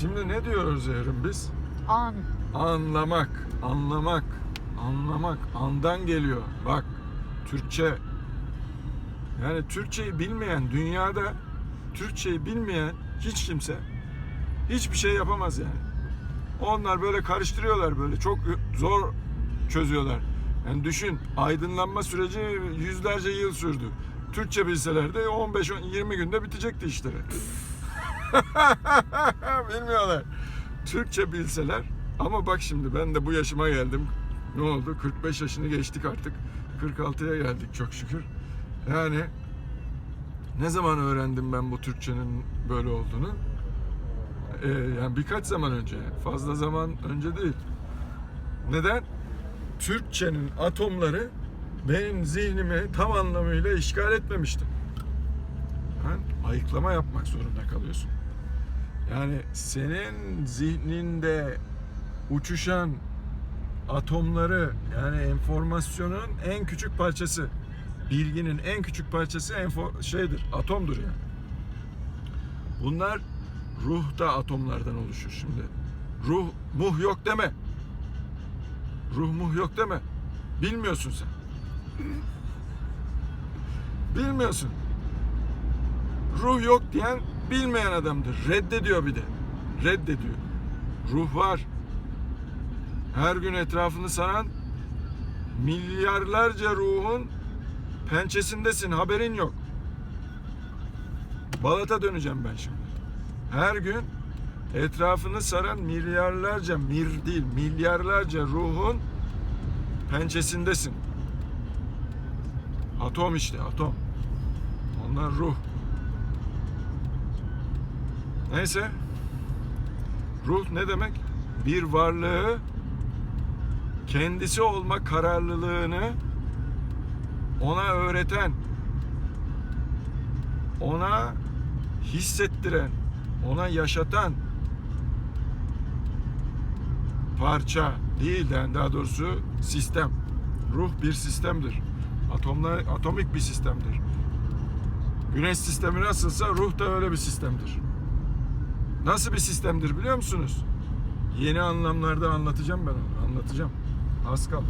Şimdi ne diyoruz Evrim biz? An. Anlamak, anlamak, anlamak, andan geliyor. Bak, Türkçe. Yani Türkçeyi bilmeyen dünyada Türkçeyi bilmeyen hiç kimse hiçbir şey yapamaz yani. Onlar böyle karıştırıyorlar böyle çok zor çözüyorlar. Yani düşün aydınlanma süreci yüzlerce yıl sürdü. Türkçe bilselerdi 15-20 günde bitecekti işleri. Bilmiyorlar. Türkçe bilseler ama bak şimdi ben de bu yaşıma geldim. Ne oldu? 45 yaşını geçtik artık. 46'ya geldik çok şükür. Yani ne zaman öğrendim ben bu Türkçenin böyle olduğunu? Ee, yani birkaç zaman önce. Fazla zaman önce değil. Neden? Türkçenin atomları benim zihnimi tam anlamıyla işgal etmemişti. Ben ayıklama yapmak zorunda kalıyorsun. Yani senin zihninde uçuşan atomları yani enformasyonun en küçük parçası, bilginin en küçük parçası enfo şeydir, atomdur yani. Bunlar ruh da atomlardan oluşur şimdi. Ruh muh yok deme. Ruh muh yok deme. Bilmiyorsun sen. Bilmiyorsun. Ruh yok diyen bilmeyen adamdır. Reddediyor bir de. Reddediyor. Ruh var. Her gün etrafını saran milyarlarca ruhun pençesindesin. Haberin yok. Balat'a döneceğim ben şimdi. Her gün etrafını saran milyarlarca, mir değil, milyarlarca ruhun pençesindesin. Atom işte, atom. Onlar ruh. Neyse. Ruh ne demek? Bir varlığı kendisi olma kararlılığını ona öğreten, ona hissettiren, ona yaşatan parça değil yani daha doğrusu sistem. Ruh bir sistemdir. Atomlar atomik bir sistemdir. Güneş sistemi nasılsa ruh da öyle bir sistemdir. Nasıl bir sistemdir biliyor musunuz? Yeni anlamlarda anlatacağım ben onu. Anlatacağım. Az kaldı.